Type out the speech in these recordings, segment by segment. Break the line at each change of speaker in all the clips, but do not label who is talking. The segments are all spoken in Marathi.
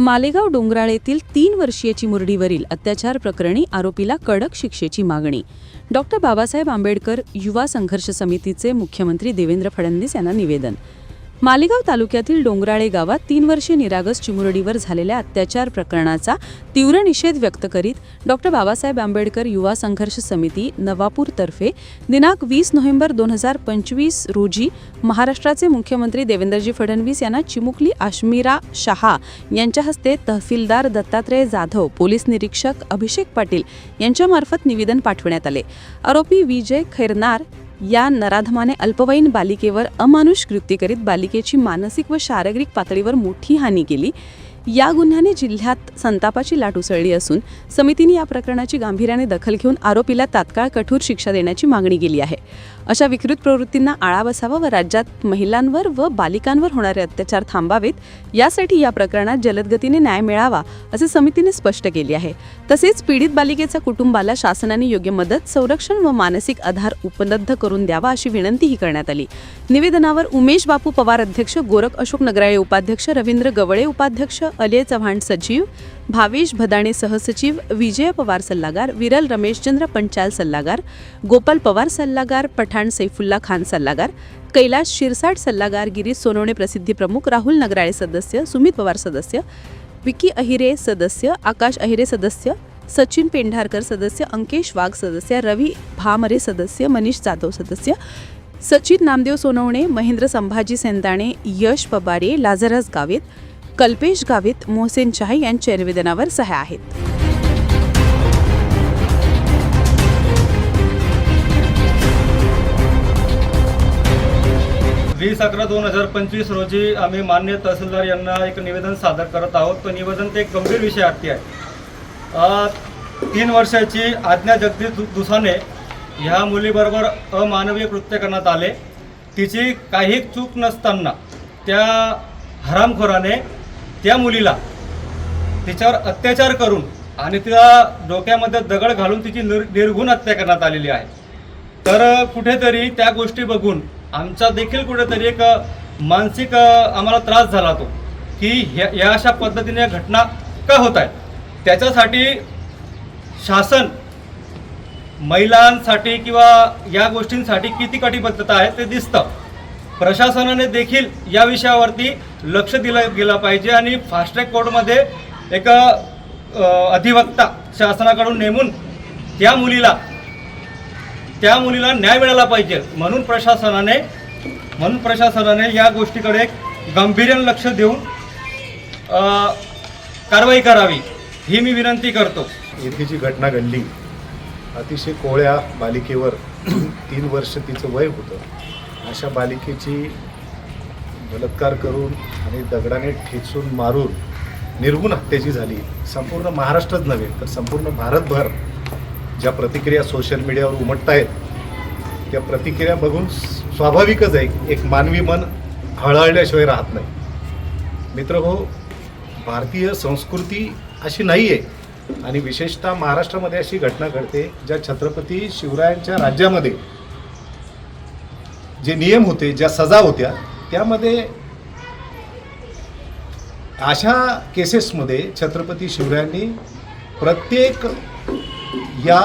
मालेगाव डोंगराळेतील तीन वर्षीय चिमुरडीवरील अत्याचार प्रकरणी आरोपीला कडक शिक्षेची मागणी. डॉक्टर बाबासाहेब आंबेडकर युवा संघर्ष समितीचे मुख्यमंत्री देवेंद्र फडणवीस यांना निवेदन. मालेगाव तालुक्यातील डोंगराळे गावात तीन वर्षीय निरागस चिमुरडीवर झालेल्या अत्याचार प्रकरणाचा तीव्र निषेध व्यक्त करीत डॉक्टर बाबासाहेब आंबेडकर युवा संघर्ष समिती नवापूरतर्फे दिनांक वीस नोव्हेंबर दोन हजार पंचवीस रोजी महाराष्ट्राचे मुख्यमंत्री देवेंद्रजी फडणवीस यांना चिमुकली आश्मिरा शहा यांच्या हस्ते तहसीलदार दत्तात्रय जाधव पोलीस निरीक्षक अभिषेक पाटील यांच्यामार्फत निवेदन पाठवण्यात आले. आरोपी विजय खैरनार या नराधमाने अल्पवयीन बालिकेवर अमानुष कृती करीत बालिकेची मानसिक व शारीरिक पातळीवर मोठी हानी केली. या गुन्ह्याने जिल्ह्यात संतापाची लाट उसळली असून समितीने या प्रकरणाची गांभीर्याने दखल घेऊन आरोपीला तात्काळ कठोर शिक्षा देण्याची मागणी केली आहे. अशा विकृत प्रवृत्तींना आळा बसावा व राज्यात महिलांवर व बालिकांवर होणारे अत्याचार थांबावेत यासाठी या प्रकरणात जलदगतीने न्याय मिळावा असे समितीने स्पष्ट केले आहे. तसेच पीडित बालिकेच्या कुटुंबाला शासनाने योग्य मदत संरक्षण व मानसिक आधार उपलब्ध करून द्यावा अशी विनंतीही करण्यात आली. निवेदनावर उमेश बापू पवार अध्यक्ष गोरख अशोक नगराळे उपाध्यक्ष रवींद्र गवळे उपाध्यक्ष अले चव्हाण सचिव भावेश भदाणे सहसचिव विजय पवार सल्लागार विरल रमेशचंद्र पंचाल सल्लागार गोपाल पवार सल्लागार पठाण सैफुल्ला खान सल्लागार कैलाश शिरसाट सल्लागार गिरीश सोनवणे प्रसिद्धी प्रमुख राहुल नगराळे सदस्य सुमित पवार सदस्य विकी अहिरे सदस्य आकाश अहिरे सदस्य सचिन पेंढारकर सदस्य अंकेश वाघ सदस्य रवी भामरे सदस्य मनीष जाधव सदस्य सचिन नामदेव सोनवणे महेंद्र संभाजी सेंदाणे यश पबारे लाझरस गावित कल्पेश गावित मोहसेन शाही यांच्या निवेदनावर सह्या आहेत.
वीस अकरा दोन हजार पंचवीस रोजी आम्ही मान्य तहसीलदार यांना एक निवेदन सादर करत आहोत. तो निवेदन ते एक गंभीर विषयार्थी आहे. तीन वर्षाची आज्ञा जगदीश दुसाने ह्या मुलीबरोबर अमानवीय कृत्य करण्यात आले. तिची काही चूक नसताना त्या हरामखोराने त्या मुलीला तिच्यावर अत्याचार करून आणि तिला डोक्यामध्ये दगड घालून तिची निर निर्घुण हत्या करण्यात आलेली आहे. तर कुठेतरी त्या गोष्टी बघून आमचा देखील कुठेतरी एक मानसिक आम्हाला त्रास झाला तो की ह्या या अशा पद्धतीने या घटना का होत आहेत? त्याच्यासाठी शासन महिलांसाठी किंवा या गोष्टींसाठी किती कटिबद्धता आहे ते दिसतं. प्रशासनाने देखील या विषयावरती लक्ष दिलं गेलं पाहिजे आणि फास्ट्रॅक कोर्टमध्ये एक अधिवक्ता शासनाकडून नेमून त्या मुलीला त्या मुलीला न्याय मिळाला पाहिजे. म्हणून प्रशासनाने म्हणून प्रशासनाने या गोष्टीकडे गांभीर्यानं लक्ष देऊन कारवाई करावी ही मी विनंती करतो.
येथे जी घटना घडली अतिशय कोळ्या बालिकेवर तीन वर्ष तिचं वय होतं. अशा बालिकेची बलात्कार करून आणि दगडाने ठेचून मारून निर्गुण हत्याची झाली. संपूर्ण महाराष्ट्रच नव्हे तर संपूर्ण भारतभर ज्या प्रतिक्रिया सोशल मीडियावर उमटत आहेत त्या प्रतिक्रिया बघून स्वाभाविकच आहे एक मानवी मन हळहळल्याशिवाय राहत नाही. मित्र हो भारतीय संस्कृती अशी नाही आहे आणि विशेषतः महाराष्ट्रामध्ये अशी घटना घडते ज्या छत्रपती शिवरायांच्या राज्यामध्ये जे नियम होते ज्या सजा होत्या त्यामध्ये अशा केसेसमध्ये छत्रपती शिवरायांनी प्रत्येक या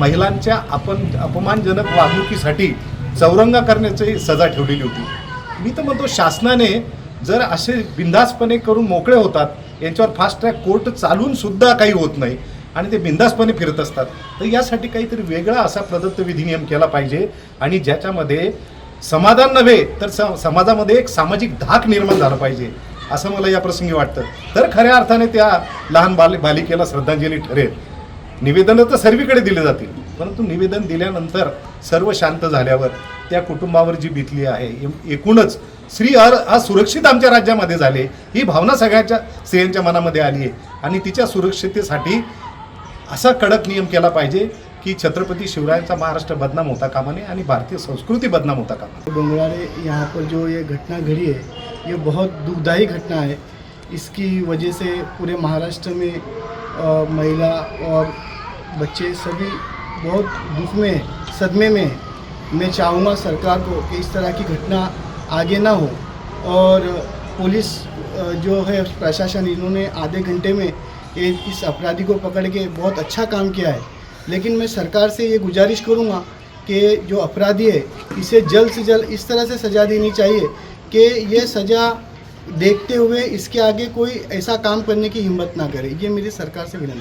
महिलांच्या आपण अपमानजनक वागणुकीसाठी चौरंगा करण्याची सजा ठेवलेली होती. मी तर म्हणतो शासनाने जर असे बिंदासपणे करून मोकळे होतात यांच्यावर फास्ट ट्रॅक कोर्ट चालून सुद्धा काही होत नाही आणि ते बिंदासपणे फिरत असतात तर यासाठी काहीतरी वेगळा असा प्रदत्त विधिनियम केला पाहिजे आणि ज्याच्यामध्ये समाधान नव्हे तर स समाजामध्ये एक सामाजिक धाक निर्माण झाला पाहिजे असं मला या प्रसंगी वाटतं. तर खऱ्या अर्थाने त्या लहान बाल बालिकेला श्रद्धांजली ठरेल. निवेदनं तर सर्वीकडे दिले जातील परंतु निवेदन दिल्यानंतर सर्व शांत झाल्यावर त्या कुटुंबावर जी बितली आहे एकूणच स्त्री अर असुरक्षित आमच्या राज्यामध्ये झाले ही भावना सगळ्याच्या स्त्रियांच्या मनामध्ये आली आहे. आणि तिच्या सुरक्षितेसाठी असा कडक नियम केला पाहिजे की छत्रपती शिवरायांचा महाराष्ट्र बदनाम होता कामा नये आणि भारतीय संस्कृती बदनाम होता कामा.
डोंगराड़े यहाँ पर जो ये घटना घड़ी है ये बहुत दुखदाई घटना है। इसकी वजह से पूरे महाराष्ट्र में अ, महिला और बच्चे सभी बहुत दुख में सदमे में मैं चाहूँगा सरकार को कि इस तरह की घटना आगे ना हो और पुलिस जो है प्रशासन इन्होंने आधे घंटे में इस अपराधी को पकड़ के बहुत अच्छा काम किया है। लेकिन मैं सरकार से ये गुजारिश करूँगा कि जो अपराधी है, इसे जल्द से जल्द इस तरह से सज़ा देनी चाहिए कि ये सज़ा देखते हुए इसके आगे कोई ऐसा काम करने की हिम्मत ना करे। ये मेरी सरकार से विनंती